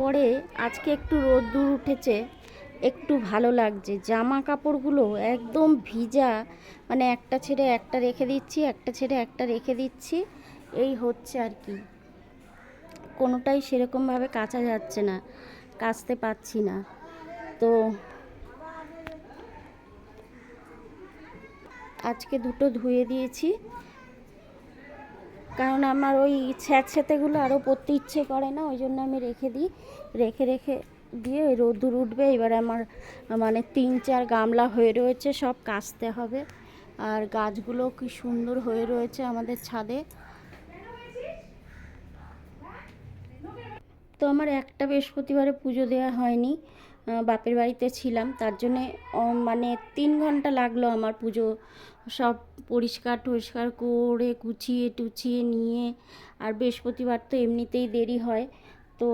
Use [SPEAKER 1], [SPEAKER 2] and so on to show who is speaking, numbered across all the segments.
[SPEAKER 1] পরে আজকে একটু রোদ্দুর উঠেছে, একটু ভালো লাগছে। জামা কাপড়গুলো একদম ভিজা মানে একটা ছেড়ে একটা রেখে দিচ্ছি, একটা ছেড়ে একটা রেখে দিচ্ছি, এই হচ্ছে আর কি। কোনোটাই সেরকমভাবে কাচা যাচ্ছে না, কাচতে পারছি না। তো আজকে দুটো ধুয়ে দিয়েছি। কারণ আমার ওই স্যাঁতস্যাঁতেগুলো আরও পরতে ইচ্ছে করে না, ওই জন্য আমি রেখে দিই। রেখে রেখে দিয়ে ওই রোদ্দুর উঠবে। এবার আমার মানে তিন চার গামলা হয়ে রয়েছে, সব কাচতে হবে। আর গাছগুলো কি সুন্দর হয়ে রয়েছে আমাদের ছাদে। তো আমার একটা বৃহস্পতিবারে পুজো দেওয়া হয়নি। বাপের বাড়িতে ছিলাম। তার জন্যে মানে তিন ঘণ্টা লাগল আমার পুজো। সব পরিষ্কার টরিষ্কার করে গুছিয়ে টুছিয়ে নিয়ে, আর বৃহস্পতিবার তো এমনিতেই দেরি হয়। তো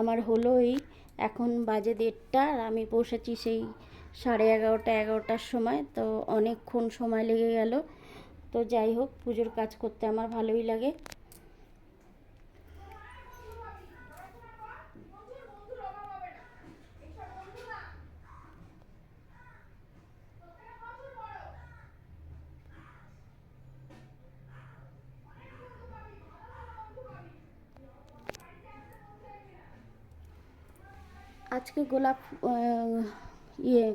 [SPEAKER 1] আমার হলো এই এখন বাজে দেড়টা, আর আমি বসেছি সেই সাড়ে এগারোটা, এগারোটার সময়। তো অনেকক্ষণ সময় লেগে গেল। তো যাই হোক, পুজোর কাজ করতে আমার ভালোই লাগে। আজকে গোলাপ ইয়ে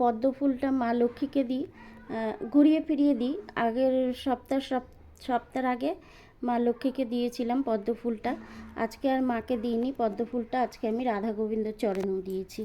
[SPEAKER 1] পদ্ম ফুলটা মা লক্ষ্মীকে দিই ঘুরিয়ে ফিরিয়ে দিই। আগের সপ্তাহ, সপ, সপ্তাহের আগে মা লক্ষ্মীকে দিয়েছিলাম পদ্ম ফুলটা। আজকে আর মাকে দিইনি। পদ্ম ফুলটা আজকে আমি রাধা গোবিন্দ চরণেও দিয়েছি।